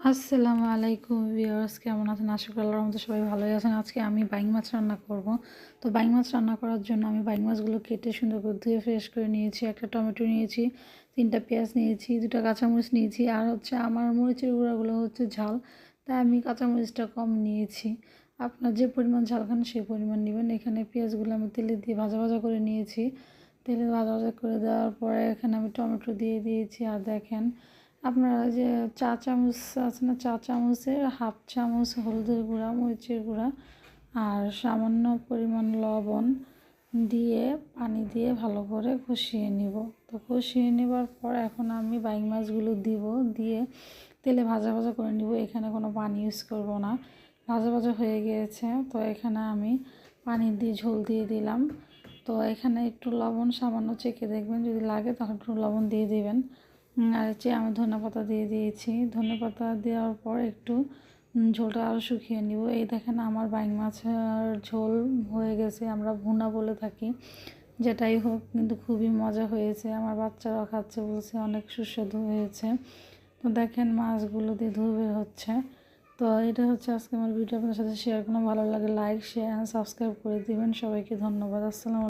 আসসালামু আলাইকুম ভিউয়ার্স, কেমন আছেন? আশা করি আল্লাহর মতো সবাই ভালোই আছেন। আজকে আমি বাইং মাছ রান্না করব। তো বাইং মাছ রান্না করার জন্য আমি বাইং মাছগুলো কেটে সুন্দর করে ধুয়ে ফ্রেশ করে নিয়েছি। একটা টমেটো নিয়েছি, তিনটা পেঁয়াজ নিয়েছি, দুটো কাঁচামরিচ নিয়েছি, আর হচ্ছে আমার মরিচের গুঁড়াগুলো হচ্ছে ঝাল, তাই আমি কাঁচামরিচটা কম নিয়েছি। আপনার যে পরিমাণ ঝাল খান সেই পরিমাণ নেবেন। এখানে পেঁয়াজগুলো আমি তেলে দিয়ে ভাজা ভাজা করে নিয়েছি। তেলে ভাজা ভাজা করে দেওয়ার পরে এখানে আমি টমেটো দিয়ে দিয়েছি। আর দেখেন আপনারা যে চা চামচ আছে না, চা চামচের হাফ চামচ হলুদের গুঁড়া, মরিচের গুঁড়া আর সামান্য পরিমাণ লবণ দিয়ে, পানি দিয়ে ভালো করে কষিয়ে নিব। তো কষিয়ে নেবার পর এখন আমি বাইক মাছগুলো দিব, দিয়ে তেলে ভাজা ভাজা করে নিব। এখানে কোনো পানি ইউজ করব না। ভাজা ভাজা হয়ে গিয়েছে, তো এখানে আমি পানি দিয়ে ঝোল দিয়ে দিলাম। তো এখানে একটু লবণ সামান্য চেকে দেখবেন, যদি লাগে তাহলে একটু লবণ দিয়ে দিবেন। আর হচ্ছে আমি ধনে পাতা দিয়ে দিয়েছি। ধনে পাতা দেওয়ার পর একটু ঝোলটা আরও শুকিয়ে নিব। এই দেখেন আমার বাইং মাছের ঝোল হয়ে গেছে, আমরা ভুনা বলে থাকি। যেটাই হোক, কিন্তু খুবই মজা হয়েছে। আমার বাচ্চারাও খাচ্ছে বলছে, অনেক সুস্বাদু হয়েছে। তো দেখেন মাছগুলো দিয়ে ধুয়ে হচ্ছে। তো এটা হচ্ছে আজকে আমার ভিডিও। আপনার সাথে শেয়ার করলাম। ভালো লাগে লাইক শেয়ার সাবস্ক্রাইব করে দিবেন। সবাইকে ধন্যবাদ। আসসালাম